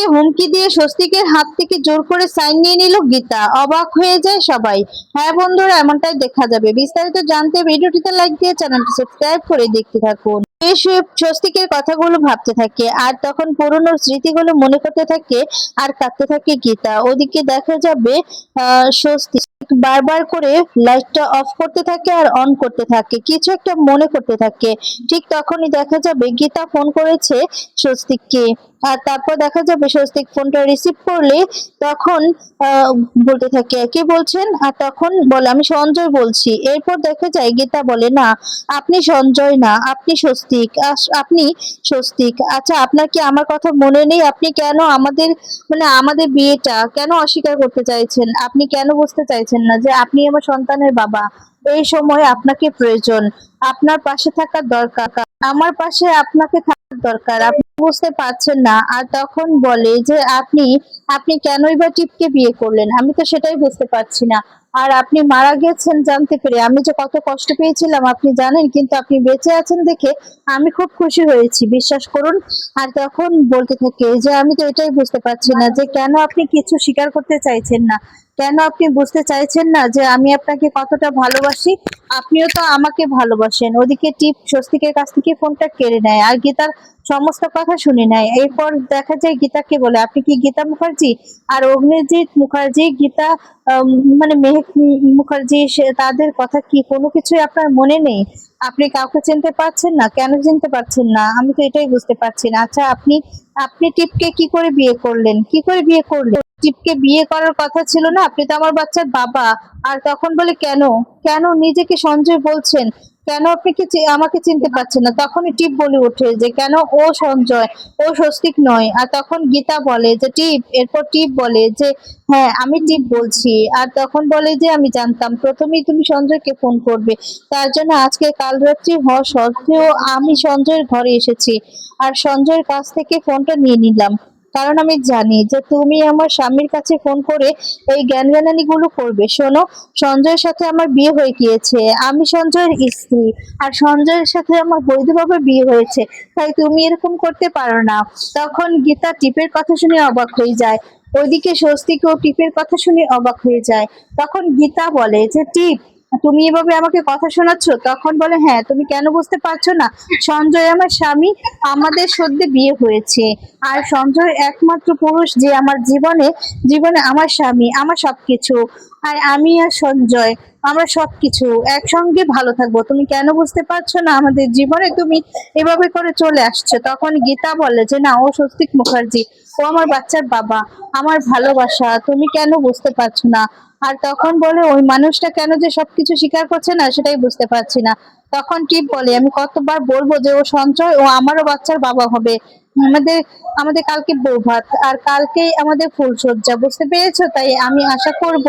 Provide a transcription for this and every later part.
স্বস্তিককে হুমকি দিয়ে স্বস্তিকের হাত থেকে জোর করে সাইন নিয়ে নিল গীতা। অবাক হয়ে যায় সবাই। হ্যাঁ বন্ধুরা, এমনটাই দেখা যাবে। বিস্তারিত জানতে ভিডিওটিতে লাইক দিয়ে চ্যানেলটি সাবস্ক্রাইব করে দেখতে থাকুন। স্বস্তিকের কথাগুলো ভাবতে থাকে আর তখন পুরনো স্মৃতিগুলো মনে করতে থাকে আর কাঁদতে থাকে গীতা। ওদিকে দেখা যাবে, আহ স্বস্তিক বারবার করে লাইটটা অফ করতে থাকে আর অন করতে থাকে। কিছু একটা মনে করতে থাকে। ঠিক তখনই দেখা যাবে গীতা ফোন করেছে স্বস্তিককে। আর তারপর দেখা যাবে স্বস্তিক ফোনটা রিসিভ করলে তখন বলতে থাকে, কে বলছেন? আর তখন বলে, আমি সঞ্জয় বলছি। এরপর দেখা যায় গীতা বলে, না, আপনি সঞ্জয় না, আপনি স্বস্তিক। আপনি স্বস্তিক। আচ্ছা আপনার কি আমার কথা মনে নেই? আপনি কেন আমাদের মানে আমাদের বিয়েটা কেন অস্বীকার করতে চাইছেন? আপনি কেন বুঝতে চাইছেন না যে আপনি আমার সন্তানের বাবা। এই সময় আপনাকে প্রয়োজন। আপনার পাশে থাকার দরকার। আমার পাশে আপনাকে থাকার দরকার। আপনি বুঝতে পারছেন না। আর তখন বলে যে আপনি আপনি কেনই বা টিপকে বিয়ে করলেন? আমি তো সেটাই বুঝতে পারছি না। আর আপনি মারা গেছেন জানতে পেরে। আমি যে কত কষ্ট পেয়েছিলাম, আপনি জানেন, কিন্তু আপনি বেঁচে আছেন দেখে আমি খুব খুশি হয়েছি। বিশ্বাস করুন। আর তখন বলতে থাকে যে আমি তো এটাই বুঝতে পারছি না যে কেন আপনি কিছু স্বীকার করতে চাইছেন না। কেন আপনি বুঝতে চাইছেন না যে আমি আপনাকে কতটা ভালোবাসি? আপনিও তো আমাকে ভালোবাসেন। ওদিকে টিপ স্বস্তিকের কাছ থেকে ফোনটা কেড়ে নেয় আর গীতার সমস্ত কথা শুনে নেয়। এরপর দেখা যায় গীতাকে বলে, আপনি কি গীতা মুখার্জি? আর অগ্নিজিৎ মুখার্জি, গীতা মানে মেহেক মুখার্জি তাদের কথা কি কোনো কিছুই আপনার মনে নেই? আপনি কাউকে চিনতে পারছেন না? কেন চিনতে পারছেন না? আমি তো এটাই বুঝতে পারছি না। আচ্ছা আপনি আপনি টিপকে কি করে বিয়ে করলেন? কি করে বিয়ে করলেন? টিপকে বিয়ে করার কথা ছিল না? আপনি তো আমার বাচ্চার বাবা। আর তখন বলে, কেন? কেন? নিজেকে সঞ্জয় বলছেন? কেন আপনি কি আমাকে চিনতে পারছেন না? তখনই টিপ বলে ওঠে যে, কেন ও সঞ্জয়? ও স্বস্তিক নয়। আর তখন গীতা বলে যে, টিপ। এরপর টিপ বলে যে হ্যাঁ আমি টিপ বলছি। আর তখন বলে যে, আমি জানতাম। প্রথমেই তুমি সঞ্জয়কে ফোন করবে। তার জন্য আজকে কাল রাত্রি হওয়া সত্ত্বেও আমি সঞ্জয়ের ঘরে এসেছি। আর সঞ্জয়ের কাছ থেকে ফোনটা নিয়ে নিলাম। কারণ আমি জানি যে তুমি আমার স্বামীর কাছে ফোন করে এই জ্ঞান জ্ঞানানি গুলো করবে। শোনো, সঞ্জয়ের সাথে আমার বিয়ে হয়ে গিয়েছে। আমি সঞ্জয়ের স্ত্রী আর সঞ্জয়ের সাথে আমার বৈধভাবে বিয়ে হয়েছে, তাই তুমি এরকম করতে পারো না। তখন গীতা টিপের কথা শুনে অবাক হয়ে যায়। ওইদিকে স্বস্তিকেও টিপের কথা শুনে অবাক হয়ে যায়। তখন গীতা বলে যে, টিপ তুমি এভাবে আমাকে কথা শোনাচ্ছ, তখন বলে হ্যাঁ তুমি কেন বুঝতে পারছ না? সঞ্জয় আমার স্বামী, আমাদের সদ্যে বিয়ে হয়েছে। আর সঞ্জয় একমাত্র পুরুষ যে আমার জীবনে জীবনে আমার স্বামী, আমার সবকিছু। আর আমি আর সঞ্জয়, আমরা সবকিছু একসঙ্গে ভালো থাকব। তুমি কেন বুঝতে পারছ না আমাদের জীবনে? তুমি এভাবে করে চলে আসছো। তখন গীতা বলে যে, না, ও স্বস্তিক মুখার্জি, ও আমার বাচ্চার বাবা, আমার ভালোবাসা। তুমি কেন বুঝতে পারছ না? আর তখন বলে, ওই মানুষটা কেন যে সবকিছু স্বীকার করছে না, সেটাই বুঝতে পারছি না। তখন টিপ বলে, আমি কতবার বলব যে ও সঞ্চয়, ও আমারও বাচ্চার বাবা হবে। আমাদের আমাদের কালকে বৌভাত আর কালকেই আমাদের ফুলসজ্জা বুঝতে পেরেছ? তাই আমি আশা করব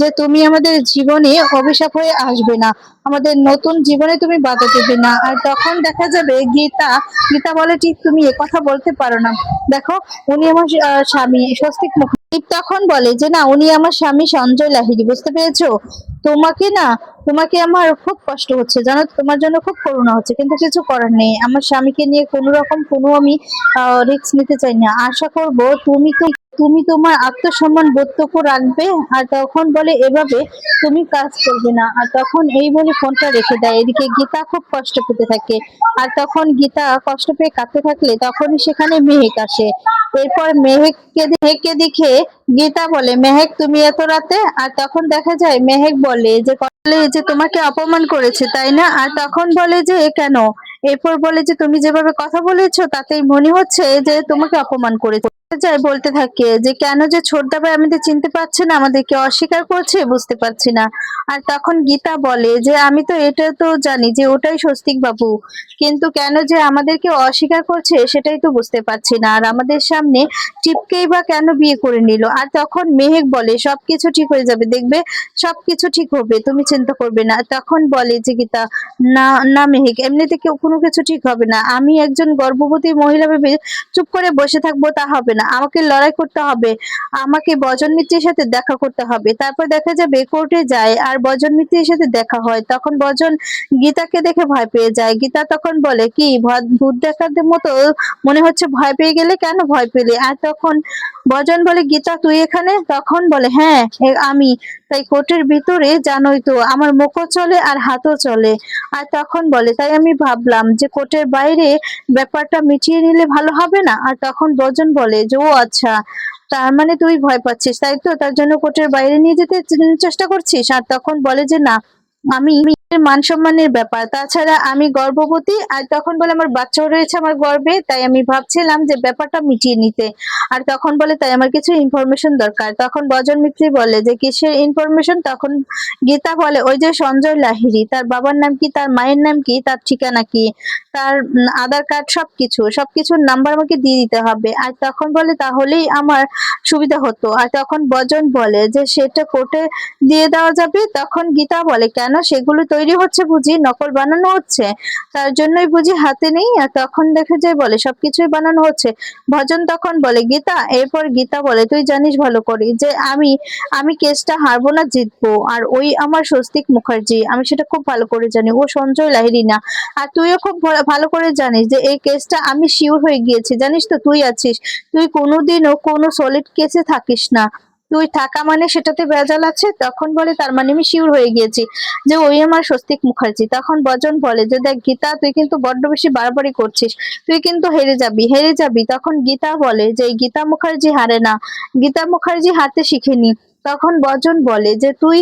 যে তুমি আমাদের জীবনে অভিশাপ হয়ে আসবে না। আমাদের নতুন জীবনে তুমি বাধা দেবে না। আর তখন দেখা যাবে গীতা গীতা বলে ঠিক তুমি কথা বলতে পারো না। দেখো, উনি আমার স্বামী, স্বস্তিক মুখ তখন বলে যে না উনি আমার স্বামী সঞ্জয় লাহিড়ি বুঝতে পেরেছ? তোমাকে না তোমাকে আমার খুব কষ্ট হচ্ছে, জানো তোমার জন্য খুব করুণা হচ্ছে, কিন্তু কিছু করার নেই। আমার স্বামীকে নিয়ে কোনো রকম কোনো আমি রিস্ক নিতে চাই না। আশা করব তুমি তো, তুমি তোমার আত্মসম্মান বোধটুকু রাখবে, আর তখন বলে এভাবে তুমি কাজ করবে না। আর তখন এই বলে ফোনটা রেখে দেয়। এদিকে গীতা খুব কষ্ট পেতে থাকে। আর তখন গীতা কষ্ট পেয়ে কাঁদতে থাকলে তখনই সেখানে মেহেক আসে। এরপর মেহেককে মেহেককে দেখে গীতা বলে, মেহেক, তুমি এত রাতে? আর তখন দেখা যায়, মেহেক বলে যে বলে যে তোমাকে অপমান করেছে, তাই না? আর তখন বলে যে কেন? এরপর বলে যে, তুমি যেভাবে কথা বলেছ, তাতেই মনে হচ্ছে যে তোমাকে অপমান করেছে। যায় বলতে থাকে যে, কেন যে ছোটদা ভাই আমাদের চিনতে পারছে না, আমাদেরকে অস্বীকার করছে, বুঝতে পারছি না। আর তখন গীতা বলে যে, আমি তো এটা তো জানি যে, ওটাই স্বস্তিক বাবু। কিন্তু কেন যে আমাদেরকে অস্বীকার করছে, সেটাই তো বুঝতে পারছি না। আর আমাদের সামনে টিপকেই বা কেন বিয়ে করে নিল? আর তখন মেহেক বলে, সবকিছু ঠিক হয়ে যাবে, দেখবে? সবকিছু ঠিক হবে, তুমি চিন্তা করবে না। তখন বলে যে, গীতা, না না মেহেক, এমনিতে কেউ কোনো কিছু ঠিক হবে না। আমি একজন গর্ভবতী মহিলা ভেবে চুপ করে বসে থাকব, তা হবে না। না আমাকে লড়াই করতে হবে, আমাকে বজন মিত্রের সাথে দেখা করতে হবে। তারপর দেখা যাবে কোর্টে যায় আর বজন মিত্রের সাথে দেখা হয়। তখন বজন গীতাকে দেখে ভয় পেয়ে যায়। গীতা তখন বলে, কি ভূত দেখার মতো মনে হচ্ছে ভয় পেয়ে গেলে কেন ভয় পেলে? আর তখন বজন বলে, গীতা, তুই এখানে? তখন বলে হ্যাঁ আমি। তাই কোর্টের ভিতরে, জানোই তো, আমার মুখও চলে আর হাতও চলে। আর তখন বলে, তাই আমি ভাবলাম যে কোর্টের বাইরে ব্যাপারটা মিটিয়ে নিলে ভালো হবে না? আর তখন বজন বলে, যে, ও আচ্ছা তার মানে তুই ভয় পাচ্ছিস, তাই তো? তার জন্য কোর্টের বাইরে নিয়ে যেতে চেষ্টা করছিস? আর তখন বলে যে, না, আমি মান সম্মানের ব্যাপার। তাছাড়া আমি গর্ভবতী, আর তখন বলে আমার বাচ্চাও রয়েছে আমার গর্বে তাই আমি ভাবছিলাম যে ব্যাপারটা মিটিয়ে নিতে। আর তখন বলে তাই আমার কিছু ইনফরমেশন দরকার। তখন বজন মিত্রী বলে যে, কিসের ইনফরমেশন তখন গীতা বলে, ওই যে সঞ্জয় লাহিরি তার বাবার নাম কি, তার মায়ের নাম কি, তার ঠিকানা কি? তার আধার কার্ড সবকিছু, সবকিছুর নাম্বার আমাকে দিয়ে দিতে হবে। আর তখন বলে তাহলেই আমার সুবিধা হতো। আর তখন বজন বলে যে সেটা কোর্টে দিয়ে দেওয়া যাবে। তখন গীতা বলে, কেন? সেগুলো তৈরি হচ্ছে বুঝি, নকল বানানো হচ্ছে। তার জন্যই বুঝি হাতে নেই। আর তখন দেখে যায় বলে, সবকিছুই বানানো হচ্ছে। ভজন তখন বলে, গীতা, এরপর গীতা বলে, তুই জানিস ভালো করে যে আমি আমি কেসটা হারবো না, জিতবো। আর ওই আমার স্বস্তিক মুখার্জি, আমি সেটা খুব ভালো করে জানি। ও সঞ্জয় লাহিড়ী না। আর তুইও খুব ভালো করে জানিস যে এই কেসটা আমি শিওর হয়ে গিয়েছি। জানিস তো, তুই আছিস। তুই কোনোদিনও কোনো সলিড কেসে থাকিস না। তুই থাকা মানে সেটাতে ভেজাল আছে, তখন বলে তার মানে আমি শিওর হয়ে গিয়েছি যে ওই আমার স্বস্তিক মুখার্জি। তখন বজন বলে যে দেখ গীতা, তুই কিন্তু বড্ড বেশি বাড়াবাড়ি করছিস। তুই কিন্তু হেরে যাবি হেরে যাবি। তখন গীতা বলে যে গীতা মুখার্জি হারে না। গীতা মুখার্জি হারতে শিখেনি। তখন বজন বলে যে তুই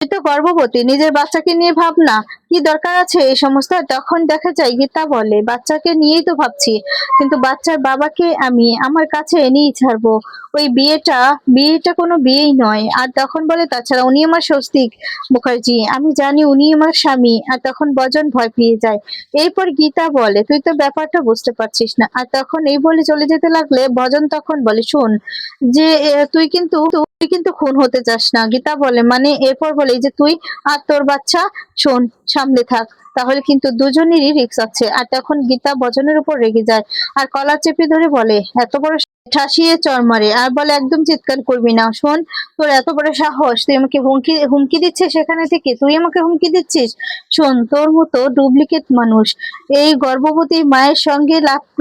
তো গর্ভবতী, নিজের বাচ্চাকে নিয়ে ভাব না। কি দরকার আছে এই সমস্ত? তখন দেখা যায় গীতা বলে, বাচ্চাকে নিয়েই তো ভাবছি, কিন্তু বাচ্চার বাবাকে আমি আমার কাছে এনেই ছাড়বো। ওই বিয়েটা বিয়েটা কোনো বিয়েই নয়। আর তখন বলে, তাছাড়া উনি আমার স্বস্তিক মুখার্জি। আমি জানি উনি আমার স্বামী। আর তখন বজন ভয় পেয়ে যায়। এরপর গীতা বলে, তুই তো ব্যাপারটা বুঝতে পারছিস না। আর তখন এই বলে চলে যেতে লাগলে ভজন তখন বলে, শোন, যে তুই কিন্তু তুই কিন্তু খুন হতে চাস না। গীতা বলে মানে এরপর বলে যে, তুই আর তোর বাচ্চা শোন সামনে থাক। তাহলে কিন্তু দুজনেরই রিক্স আছে। আর তখন গীতা বচনের উপর রেগে যায়। আর কলা চেপে ধরে বলে, এত বড় ঠাসিয়ে চর মারে। আর বলে একদম চিৎকার করবি না শোন তোর এত বড় সাহস তুই আমাকে হুমকি হুমকি দিচ্ছিস সেখানে থেকে? তুই আমাকে হুমকি দিচ্ছিস? শোন তোর মতো ডুপ্লিকেট মানুষ এই গর্ভবতী মায়ের সঙ্গে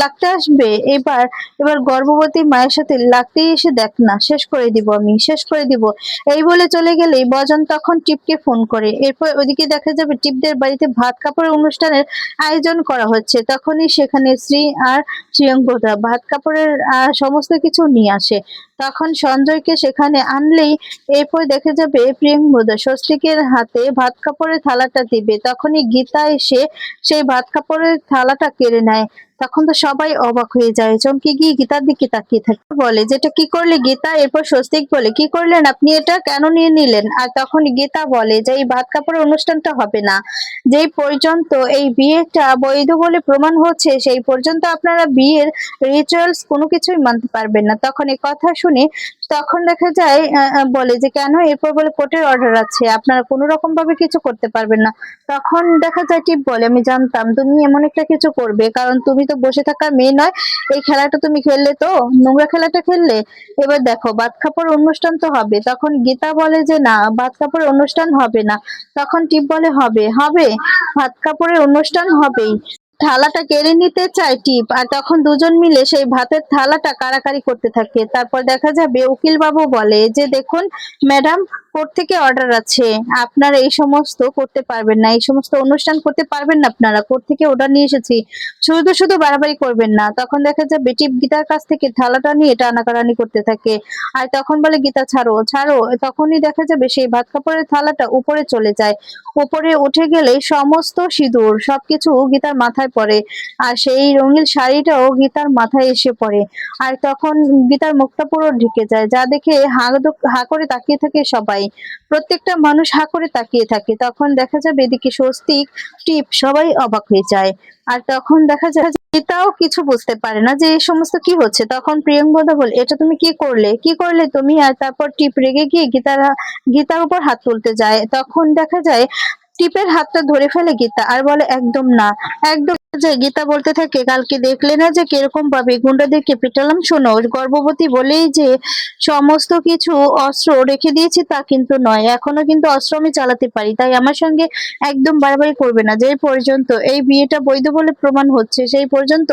লাগতে আসবে? এবার এবার গর্ভবতী মায়ের সাথে লাগতেই এসে দেখ না শেষ করে দিব আমি শেষ করে দিব। এই বলে চলে গেলেই বজন তখন টিপকে ফোন করে। এরপর ওদিকে দেখা যাবে টিপদের বাড়িতে ভাত কাপড়ের অনুষ্ঠানের আয়োজন করা হচ্ছে। তখনই সেখানে শ্রী আর শ্রিয়ঙ্কদা ভাত কাপড়ের আহ, সমস্ত কিছু নিয়ে আসে। তখন সঞ্জয়কে সেখানে আনলেই এরপর দেখা যাবে প্রিয়ঙ্কদা স্বস্তিকের হাতে ভাত কাপড়ের থালাটা দিবে। তখনই গীতা এসে সেই ভাত কাপড়ের থালাটা কেড়ে নেয়। তখন তো সবাই অবাক হয়ে যায়। চমকে গিয়ে গীতার দিকে তাকিয়ে থাকে। বলে, যেটা কি করলে গীতা? এরপর স্বস্তিক বলে, কি করলেন আপনি? এটা কেন নিয়ে নিলেন? আর তখন গীতা বলে, যে এই ভাত কাপড়ের অনুষ্ঠানটা হবে না। যেই পর্যন্ত এই বিয়েটা বৈধ বলে প্রমাণ হচ্ছে, সেই পর্যন্ত আপনারা বিয়ের রিচুয়ালস কোনো কিছুই মানতে পারবেন না। তখন এই কথা তখন দেখা যায় বলে যে, কেন? এরপর বলে, কোর্টের অর্ডার আছে, আপনারা কোনো রকম ভাবে কিছু করতে পারবেন না। তখন দেখা যায়, টিপ বলে, আমি জানতাম, তুমি এমন একটা কিছু করবে, কারণ তুমি তো বসে থাকার মেয়ে নয়, এই খেলাটা তুমি খেললে তো, নোংরা খেলাটা খেললে। এবার দেখো ভাত কাপড় অনুষ্ঠান তো হবে। তখন গীতা বলে যে, না ভাত কাপড়ের অনুষ্ঠান হবে না। তখন টিপ বলে, হবে হবে ভাত কাপড়ের অনুষ্ঠান হবেই। থালাটা কেড়ে নিতে চায় টিপ, আর তখন দুজন মিলে সেই ভাতের থালাটা কারাকারি করতে থাকে। তারপর দেখা যাবে উকিল বাবু বলে যে, দেখুন, ম্যাডাম, কোর্ট থেকে অর্ডার আছে। আপনারা এই সমস্ত করতে পারবেন না। এই সমস্ত অনুষ্ঠান করতে পারবেন না আপনারা। কোর্ট থেকে অর্ডার নিয়ে এসেছি। শুধু শুধু বাড়াবাড়ি করবেন না। তখন দেখা যাবে টিপ গীতার কাছ থেকে থালাটা নিয়ে টানাকারানি করতে থাকে। আর তখন বলে, গীতা, ছাড়ো ছাড়ো। তখনই দেখা যাবে সেই ভাত কাপড়ের থালাটা উপরে চলে যায়। উপরে উঠে গেলে সমস্ত সিঁদুর, সবকিছু গীতার মাথায় পড়ে। আর সেই রঙিন শাড়িটাও গীতার মাথায় এসে পড়ে। আর তখন গীতার মুখটা পুরো ঢেকে যায়, যা দেখে হা করে তাকিয়ে থাকে সবাই। প্রত্যেকটা মানুষ হা করে তাকিয়ে থাকে। তখন দেখা যাবে এদিকে স্বস্তিক, টিপ, সবাই অবাক হয়ে যায়। আর তখন দেখা যায় গীতাও কিছু বুঝতে পারে না যে এই সমস্ত কি হচ্ছে। তখন প্রিয়ঙ্কদা বলে, এটা তুমি কি করলে? কি করলে তুমি? আর তারপর টিপ রেগে গিয়ে গীতার গীতার উপর হাত তুলতে যায়। তখন দেখা যায় টিপের হাতটা ধরে ফেলে গীতা আর বলে একদম না একদম যে গীতা বলতে থাকে, কালকে দেখলে না যে কীরকম ভাবে গুন্ডাদেরকে পিটালাম, শোনো গর্ভবতী বলেই যে সমস্ত কিছু অস্ত্র রেখে দিয়েছি তা কিন্তু নয়। এখনও কিন্তু অস্ত্র আমি চালাতে পারি, তাই আমার সঙ্গে একদম বাড়াবাড়ি করবে না। যে পর্যন্ত এই বিয়েটা বৈধ বলে প্রমাণ হচ্ছে, সেই পর্যন্ত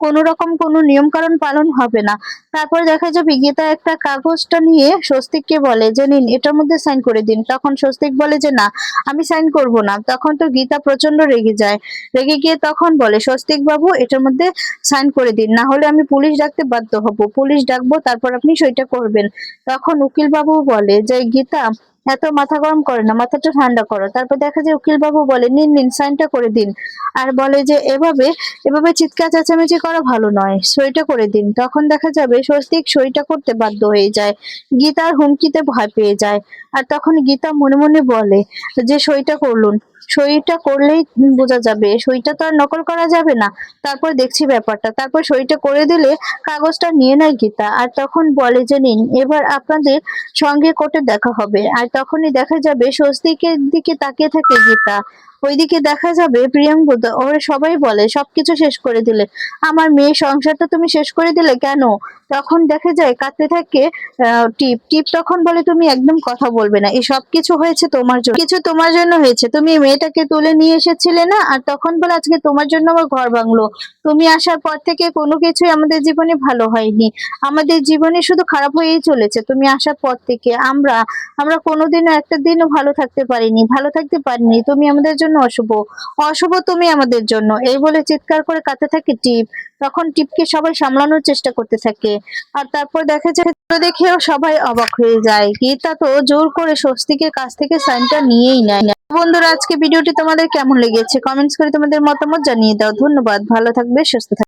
কোনো রকম কোনো নিয়ম কারণ পালন হবে না। তারপর দেখা যাবে গীতা একটা কাগজটা নিয়ে স্বস্তিককে বলে যে, নিন, এটার মধ্যে সাইন করে দিন। তখন স্বস্তিক বলে যে, না, আমি সাইন করব না। তখন তো গীতা প্রচণ্ড রেগে যায়। রেগে গিয়ে তখন বলে, স্বস্তিক বাবু, এটার মধ্যে সাইন করে দিন। না হলে আমি পুলিশ ডাকতে বাধ্য হব। পুলিশ ডাকবো, তারপর আপনি সইটা করবেন। তখন উকিল বাবু বলে যে গীতা এত মাথা গরম করে না, মাথাটা ঠান্ডা করো। তারপর দেখা যায় উকিল বাবু বলে, নিন নিন, সাইনটা করে দিন। আর বলে যে, এভাবে এভাবে চিৎকার, চেঁচামেচি করা ভালো নয়। সইটা করে দিন। তখন দেখা যাবে স্বস্তিক সইটা করতে বাধ্য হয়ে যায়। গীতার হুমকিতে ভয় পেয়ে যায়। আর তখন গীতা মনে মনে বলে যে, সইটা করলুন। সইটা করলেই বোঝা যাবে, সইটা তো আর নকল করা যাবে না। তারপর দেখছি ব্যাপারটা। তারপর সইটা করে দিলে কাগজটা নিয়ে নেয় গীতা। আর তখন বলে যে, নিন, এবার আপনাদের সঙ্গে কোর্টে দেখা হবে। আর তখনই দেখা যাবে স্বস্তিকের দিকে তাকিয়ে থাকে গীতা। ওইদিকে দেখা যাবে প্রিয়াঙ্গদ ওরা সবাই বলে, সবকিছু শেষ করে দিলে। আমার মেয়ে সংসারটা তুমি শেষ করে দিলে কেন? তখন দেখা যায় কাঁদতে থাকে টিপ টিপ তখন বলে, তুমি একদম কথা বলবে না। এই সব কিছু হয়েছে তোমার জন্য। কিছু তোমার জন্য হয়েছে। তুমি মেয়েটাকে তুলে নিয়ে এসেছিলে না? আর তখন বলে, আজকে তোমার জন্য আমার ঘর ভাঙলো। তুমি আসার পর থেকে কোনো কিছুই আমাদের জীবনে ভালো হয়নি। আমাদের জীবনে শুধু খারাপ হয়েই চলেছে। তুমি আসার পর থেকে আমরা আমরা কোনোদিনও একটা দিনও ভালো থাকতে পারিনি, ভালো থাকতে পারিনি। তুমি আমাদের জন্য অশুভ। অশুভ তুমি আমাদের জন্য। এই বলে চিৎকার করে কাঁদতে থাকে টিপ। তখন টিপকে সবাই সামলানোর চেষ্টা করতে থাকে। আর তারপর দেখা যায় দেখেও সবাই অবাক হয়ে যায়। গীতা তো জোর করে স্বস্তিকের কাছ থেকে সাইনটা নিয়েই নেয়। বন্ধুরা, আজকে ভিডিওটি তোমাদের কেমন লেগেছে? কমেন্টস করে তোমাদের মতামত জানিয়ে দাও। ধন্যবাদ। ভালো থাকবে, সুস্থ থাকবে।